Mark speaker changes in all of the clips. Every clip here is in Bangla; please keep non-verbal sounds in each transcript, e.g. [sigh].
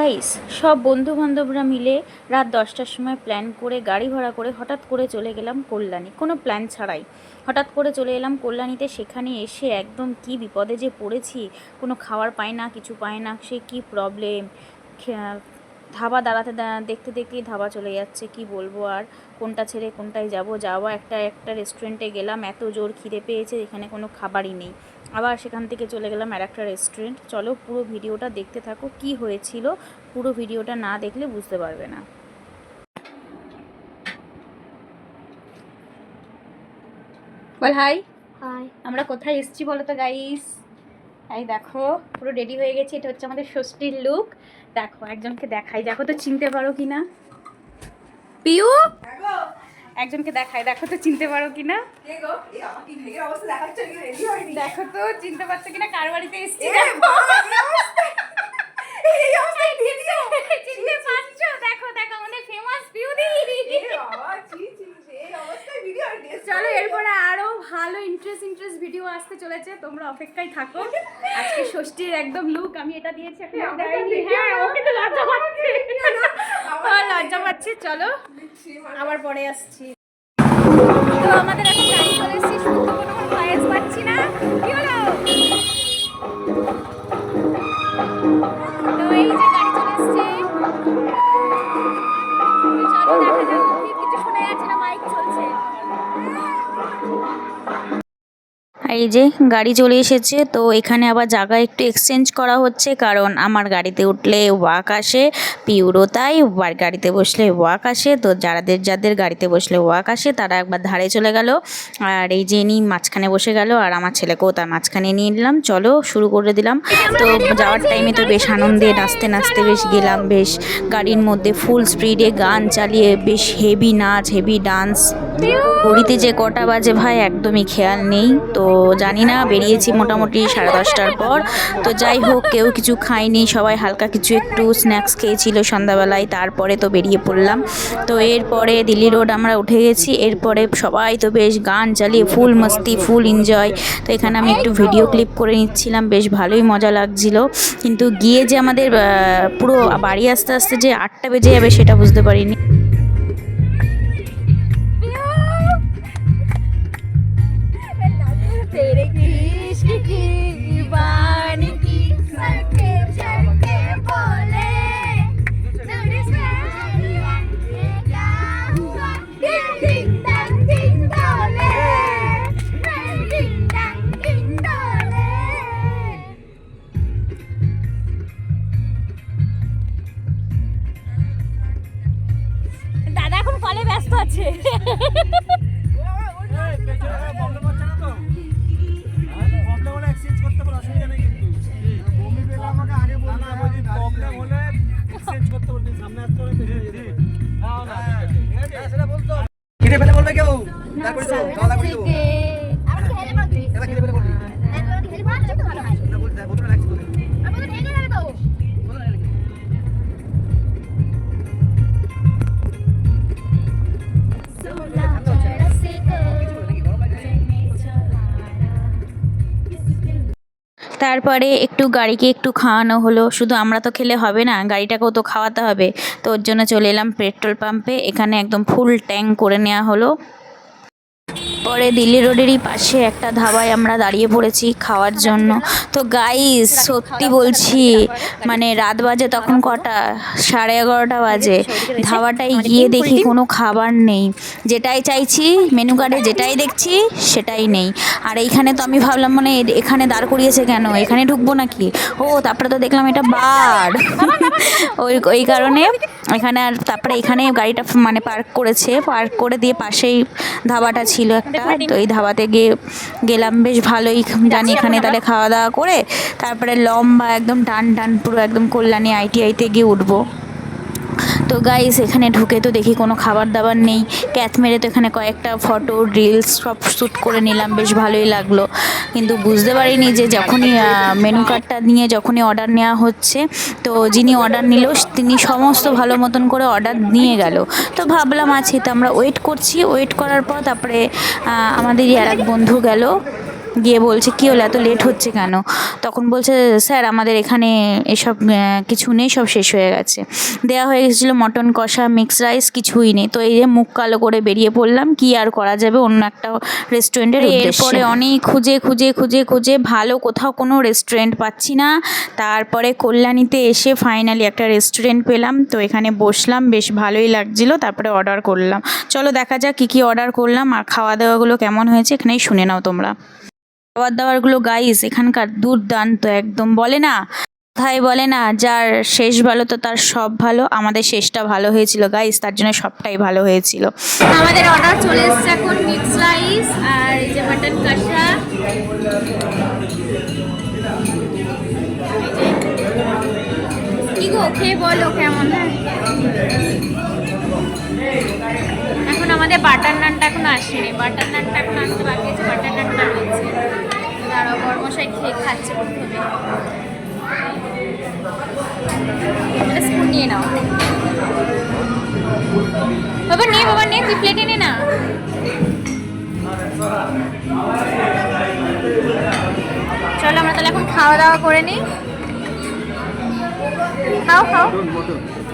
Speaker 1: গাইস সব বন্ধু বান্ধবরা মিলে রাত দশটার সময় প্ল্যান করে, গাড়ি ভাড়া করে হঠাৎ করে চলে গেলাম কল্যাণী। কোনো প্ল্যান ছাড়াই। হঠাৎ করে চলে এলাম কল্যাণীতে, সেখানে এসে একদম কি বিপদে যে পড়েছি, কোনো খাবার পায় না, কিছু পায় না, সে কি প্রবলেম ধাবা দাঁড়াতে দেখতে দেখতেই ধাবা চলে যাচ্ছে, কি বলব আর? কোনটা ছেড়ে কোনটায় যাব? যাওয়া একটা একটা রেস্টুরেন্টে গেলাম, এত জোর খিদে পেয়েছে, এখানে কোনো খাবারই নেই। আবার সেখান থেকে চলে গেলাম আর একটা রেস্টুরেন্ট চলো পুরো ভিডিওটা দেখতে থাকো কি হয়েছিল। পুরো ভিডিওটা না দেখলে বুঝতে পারবে না। বল হাই
Speaker 2: হাই
Speaker 1: আমরা কোথায় এসেছি বলো তো গাইস এই দেখো পুরো রেডি হয়ে গেছি। এটা হচ্ছে আমাদের ষষ্ঠীর লুক দেখো একজনকে দেখাই। দেখো তো চিনতে পারো কি না পিউ একজনকে দেখাই। দেখো তো চিনতে পারো কিনা? দেখো তো চিনতে পারছ কিনা? কার বাড়িতে এসেছি? চলো এরপরে আরও ভালো ইন্টারেস্ট ইন্টারেস্ট ভিডিও আসতে চলেছে। তোমরা অপেক্ষায় থাকো। আজকে ষষ্ঠীর একদম লুক আমি এটা দিয়েছি এখন হ্যাঁ লজ্জা পাচ্ছে। লজ্জা পাচ্ছি চলো। আবার পরে আসছি। এই যে গাড়ি চলে এসেছে, তো এখানে আবার জায়গা একটু এক্সচেঞ্জ করা হচ্ছে, কারণ আমার গাড়িতে উঠলে ওয়াক আসে পিউরো তাই গাড়িতে বসলে ওয়াক আসে, তো যাদের যাদের গাড়িতে বসলে ওয়াক আসে, তারা একবার ধারে চলে গেল, আর এই যে নিয়ে মাঝখানে বসে গেল, আর আমার ছেলেকেও তার মাঝখানে নিয়ে নিলাম, চলো শুরু করে দিলাম। তো যাওয়ার টাইমে তো বেশ আনন্দে নাচতে নাচতে বেশ গেলাম, বেশ গাড়ির মধ্যে ফুল স্পিডে গান চালিয়ে, বেশ হেভি নাচ হেভি ডান্স ঘড়িতে যে কটা বাজে ভাই, একদমই খেয়াল নেই। তো জানি না, বেরিয়েছি মোটামুটি সাড়ে দশটার পর। তো যাই হোক, কেউ কিছু খায়নি, সবাই হালকা কিছু একটু স্ন্যাক্স খেয়েছিল সন্ধ্যাবেলায়, তারপরে তো বেরিয়ে পড়লাম। তো এরপরে দিল্লি রোড আমরা উঠে গেছি, এরপরে সবাই তো বেশ গান চালিয়ে ফুল মস্তি ফুল এনজয় তো এখানে আমি একটু ভিডিও ক্লিপ করে নিচ্ছিলাম, বেশ ভালোই মজা লাগছিল। কিন্তু গিয়ে যে আমাদের পুরো বাড়ি আসতে আসতে যে আটটা বেজে যাবে সেটা বুঝতে পারিনি। কলে ব্যস্ত আছে।
Speaker 3: খিদে পেলে বলবে কেউ। তারপরে তো।
Speaker 2: আমরা খেলে বলবি।
Speaker 1: তারপরে একটু গাড়িকে একটু খাওয়ানো হলো। শুধু আমরা তো খেলে হবে না, গাড়িটাকেও তো খাওয়াতে হবে। তো ওর জন্য চলে এলাম পেট্রোল পাম্পে। এখানে একদম ফুল ট্যাঙ্ক করে নেওয়া হলো। পরে দিল্লি রোডেরই পাশে একটা ধাবায় আমরা দাঁড়িয়ে পড়েছি খাওয়ার জন্য। তো গাইস সত্যি বলছি মানে রাত বাজে তখন কটা? সাড়ে এগারোটা বাজে। ধাবাটায় গিয়ে দেখি কোনো খাবার নেই। যেটাই চাইছি মেনু কার্ডে যেটাই দেখছি, সেটাই নেই। আর এইখানে তো আমি ভাবলাম মানে এখানে দাঁড় করিয়েছে কেন? এখানে ঢুকবো নাকি? ও, তারপরে তো দেখলাম এটা বার। [laughs] ওই ওই কারণে এখানে আর তারপরে এখানে গাড়িটা মানে পার্ক করেছে। পার্ক করে দিয়ে পাশেই ধাবাটা ছিল একটা। তো এই ধাবাতে গিয়ে গেলাম বেশ ভালোই। জানি এখানে তাহলে খাওয়া দাওয়া করে তারপরে লম্বা একদম টান টান পুরো একদম কল্যাণী আইটিআইতে গিয়ে উঠবো। তো গাইস এখানে ঢুকে তো দেখি কোনো খাবার দাবার নেই। ক্যাথ মেরে তো এখানে কয়েকটা ফটো রিলস সব শ্যুট করে নিলাম বেশ ভালোই লাগল। কিন্তু বুঝতে পারিনি যে যখনই মেনু কার্ডটা নিয়ে যখনই অর্ডার নেওয়া হচ্ছে তো যিনি অর্ডার নিল তিনি সমস্ত ভালো মতন করে অর্ডার নিয়ে গেল। তো ভাবলাম আছে তো আমরা ওয়েট করছি। ওয়েট করার পর তারপরে আহ, আমাদেরই আর এক বন্ধু গেল। গিয়ে বলছে কী হলো? এত লেট হচ্ছে কেন? তখন বলছে স্যার আমাদের এখানে এসব কিছু নেই সব শেষ হয়ে গেছে। দেওয়া হয়ে গেছিল মটন কষা মিক্স রাইস কিছুই নেই। তো এই যে মুখ কালো করে বেরিয়ে পড়লাম কি আর করা যাবে? অন্য একটা রেস্টুরেন্টের এরপরে অনেক খুঁজে খুঁজে খুঁজে খুঁজে ভালো কোথাও কোনো রেস্টুরেন্ট পাচ্ছি না। তারপরে কল্যাণীতে এসে ফাইনালি একটা রেস্টুরেন্ট পেলাম। তো এখানে বসলাম বেশ ভালোই লাগছিল। তারপরে অর্ডার করলাম। চলো দেখা যাক কী কী অর্ডার করলাম। আর খাওয়া দাওয়াগুলো কেমন হয়েছে এখানেই শুনে নাও তোমরা। খাবার দাবারগুলো গাইস এখানকার দুর্দান্ত, একদম বলে না, কথাই বলে না, যার শেষ ভালো তো তার সব ভালো, আমাদের শেষটা ভালো হয়েছিল গাইস তার জন্য সবটাই ভালো হয়েছিল।
Speaker 2: আমাদের অর্ডার চলে এসেছে এখন মিক্স রাইস আর এই যে মাটন কষা। কি গো, খেয়ে বলো কেমন? আমাদের বাটার নানটা এখন আসেনি। বাটার নানটা এখন আসতে বাকি আছে বাটার নানটা রয়েছে। দাঁড়াও, বর্মশাই খেয়ে খাচ্ছে প্রথমে। স্পুন নিয়ে নাও। বাবা, নে বাবা, নে, তুই প্লেটে নে না। চলো, আমরা তাহলে এখন খাওয়া দাওয়া করে নিই। খাও খাও।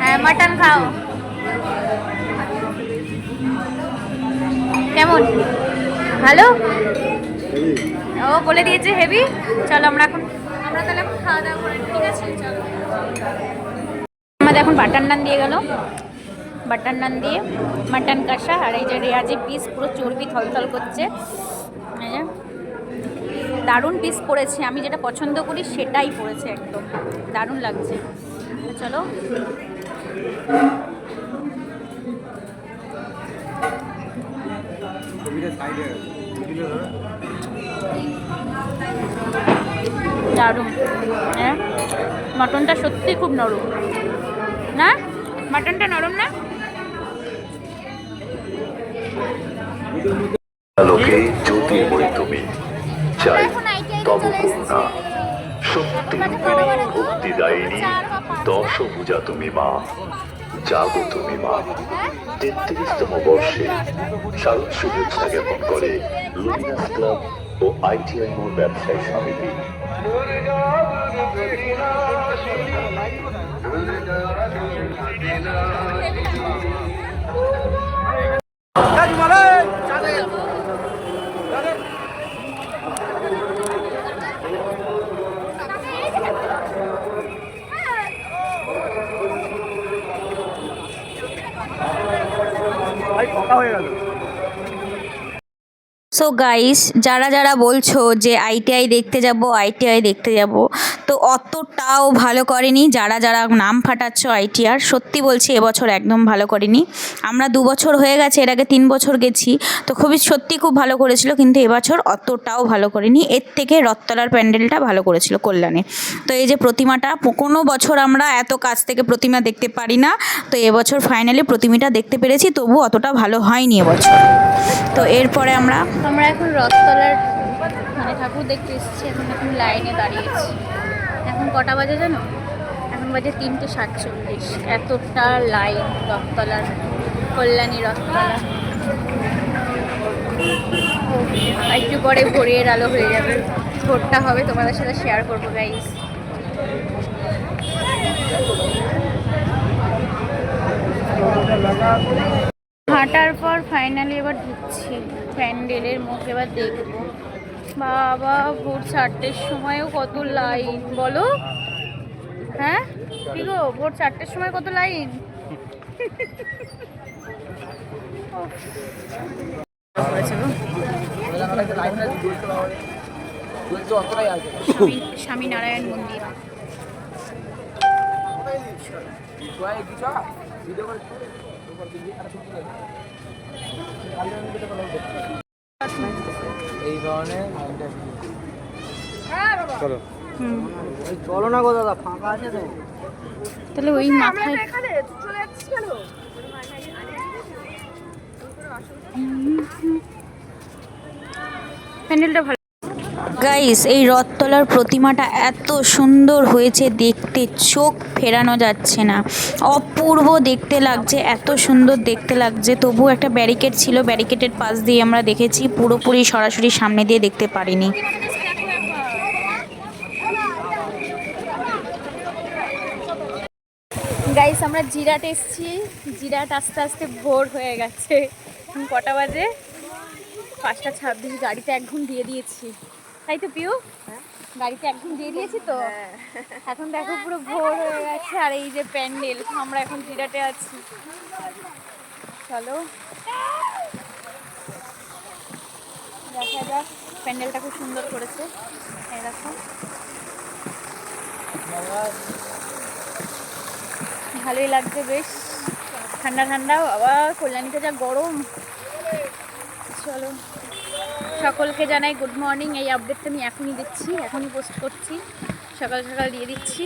Speaker 2: হ্যাঁ মাটন খাও। কেমন? ভালো? ও বলে দিয়েছে হেভি? চলো আমরা এখন আমরা তাহলে এখন খাওয়া দাওয়া করে ঠিক আছে? চলো। আমাদের এখন বাটার নান দিয়ে গেল। বাটার নান দিয়ে মাটন কষা আর এই যে রেয়াজি পিস পুরো চর্বি থলথল করছে। দারুণ পিস পড়েছে আমি যেটা পছন্দ করি সেটাই পড়েছে একদম। দারুণ লাগছে। চলো। দারুণ। হ্যাঁ? মটনটা সত্যি খুব নরম। না? মাটনটা নরম না?
Speaker 4: আলোকে জ্যোতির্ময় তুমি চাই তব করুণা সত্যি দশভুজা তুমি মা। জাগো তুমি মা। তেত্রিশতম বর্ষে শারদ শুভেচ্ছা জ্ঞাপন করে লুমিনাস ক্লাব ও আইটিআই মোড় ব্যবসায়ী সমিতি
Speaker 3: ভাই কথা হয়ে গেল
Speaker 1: সো গাইস যারা যারা বলছো যে আইটিআই দেখতে যাব আইটিআই দেখতে যাব, তো অতটাও ভালো করেনি। যারা যারা নাম ফাটাচ্ছ আইটিআর সত্যি বলছি এবছর একদম ভালো করেনি। আমরা দু বছর হয়ে গেছে, এর আগে তিন বছর গেছি, তো খুবই সত্যি খুব ভালো করেছিল, কিন্তু এবছর অতটাও ভালো করেনি। এর থেকে রথতলার প্যান্ডেলটা ভালো করেছিল কল্যাণে। তো এই যে প্রতিমাটা কোনো বছর আমরা এত কাছ থেকে প্রতিমা দেখতে পারি না, তো এবছর ফাইনালি প্রতিমাটা দেখতে পেরেছি তবু অতটা ভালো হয়নি এবছর তো এরপরে আমরা
Speaker 2: আমরা এখন রথতলার মানে ঠাকুর দেখতে এসেছি, এখন এখন লাইনে দাঁড়িয়েছি। এখন কটা বাজে জানো? এখন বাজে তিনটে সাতচল্লিশ। এতটা লাইন রথতলার, কল্যাণী রথতলা। একটু পরে ভোরের আলো হয়ে যাবে। ভোরটা হবে, তোমাদের সাথে শেয়ার করব গাইস হাঁটার পর ফাইনালি এবার ঢুকছি। প্যান্ডেলের মুখ এবার দেখব। বাবা, ভোর চারটের সময়ও কত লাইন বলো? হ্যাঁ? কি গো, ভোর চারটের সময় কত লাইন স্বামী স্বামীনারায়ণ মন্দির।
Speaker 3: এই কারণে চলো। চলো না গো দাদা ফাঁকা আছে তো।
Speaker 2: তাহলে ওই মাথায় প্যান্ডেলটা ভালো
Speaker 1: গাইস এই রথতলার প্রতিমাটা এত সুন্দর হয়েছে। দেখতে চোখ ফেরানো যাচ্ছে না। অপূর্ব দেখতে লাগছে, এত সুন্দর দেখতে লাগছে। তবু একটা ব্যারিকেড ছিল ব্যারিকেডের পাশ দিয়ে আমরা দেখেছি, পুরোপুরি সরাসরি সামনে দিয়ে দেখতে পারিনি।
Speaker 2: গাইস আমরা জিরাট এসছি। জিরাট আস্তে আস্তে ভোর হয়ে গেছে। কটা বাজে? পাঁচটা ছাব্বিশ, গাড়িতে এক ঘুম দিয়ে দিয়েছি। তাই তো পিউ? গাড়িতে এক ঘুম দিয়ে দিয়েছি তো এখন দেখো পুরো ভোর হয়ে গেছে আর এই যে প্যান্ডেল আমরা এখন জিরাটে আছি। চলো। দেখা যাক প্যান্ডেলটা খুব সুন্দর করেছে। দেখো। ভালোই লাগছে বেশ। ঠান্ডা ঠান্ডা আবার কল্যাণীতে যা গরম। চলো। সকলকে জানাই গুড মর্নিং এই আপডেটটা আমি এখনই দিচ্ছি, এখনই পোস্ট করছি। সকাল সকাল দিয়ে দিচ্ছি।